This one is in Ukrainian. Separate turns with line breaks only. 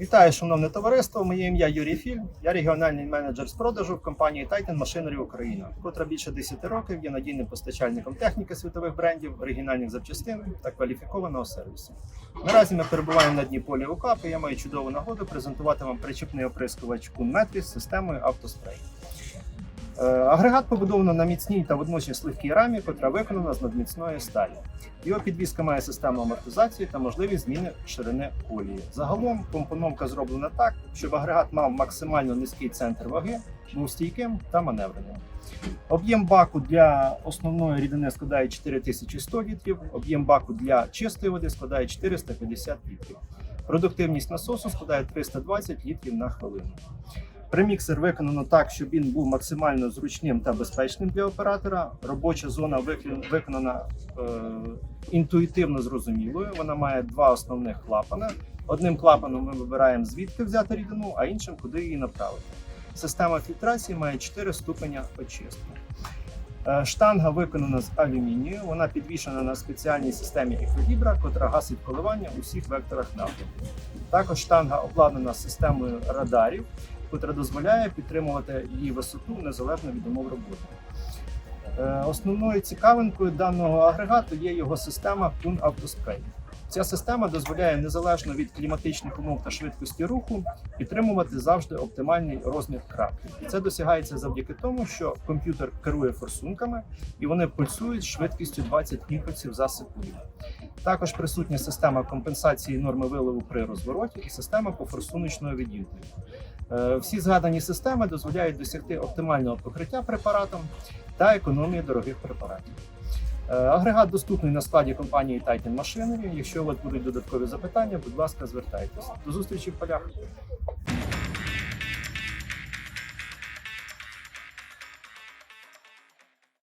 Вітаю, шановне товариство. Моє ім'я Юрій Фільм, Я регіональний менеджер з продажу в компанії Titan Machinery Україна, котра більше 10 років є надійним постачальником техніки світових брендів, оригінальних запчастин та кваліфікованого сервісу. Наразі ми перебуваємо на дні полі УКАП, і я маю чудову нагоду презентувати вам причіпний оприскувач Кунметрі з системою автоспрей. Е, Агрегат побудовано на міцній та водночас легкій рамі, котра виконана з надміцної сталі. Його підвізка має систему амортизації та можливість зміни ширини колії. Загалом компоновка зроблена так, щоб агрегат мав максимально низький центр ваги, був стійким та маневреним. Об'єм баку для основної рідини складає 4100 літрів, об'єм баку для чистої води складає 450 літрів. Продуктивність насосу складає 320 літрів на хвилину. Преміксер виконано так, щоб він був максимально зручним та безпечним для оператора. Робоча зона виконана е, інтуїтивно зрозумілою. Вона має два основних клапани. Одним клапаном ми вибираємо звідки взяти рідину, а іншим куди її направити. Система фільтрації має 4 ступеня очистки. Е, Штанга виконана з алюмінію. Вона підвішена на спеціальній системі еквілібра, котра гасить коливання у всіх векторах напрямку. Також штанга обладнана системою радарів, котра дозволяє підтримувати її висоту незалежно від умов роботи. Е, Основною цікавинкою даного агрегату є його система Kun Autospray. Ця система дозволяє незалежно від кліматичних умов та швидкості руху підтримувати завжди оптимальний розмір крапки. Це досягається завдяки тому, що комп'ютер керує форсунками і вони пульсують швидкістю 20 імпульсів за секунду. Також присутня система компенсації норми виливу при розвороті і система пофорсуночного від'єднання. Е, Всі згадані системи дозволяють досягти оптимального покриття препаратом та економії дорогих препаратів. Е, Агрегат доступний на складі компанії Titan Machinery. Якщо у вас будуть додаткові запитання, будь ласка, звертайтеся. До зустрічі в полях.